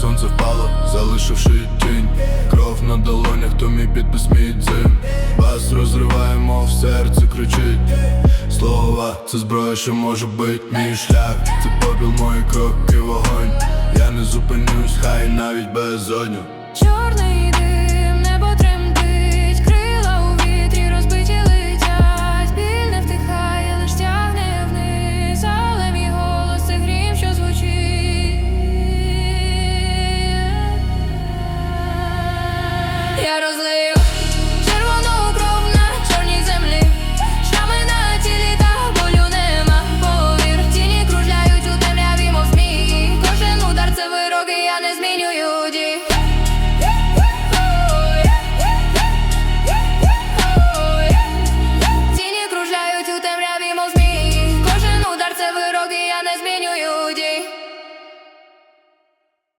Сонце впало, залишивши тінь. Кров на долонях, то мій підпис мій цим Бас розриваємо, в серці кричить. Слова, це зброя, що може бить мій шлях. Це попіл, мої кроки, вогонь. Я не зупинюсь, хай навіть безодню Чуєш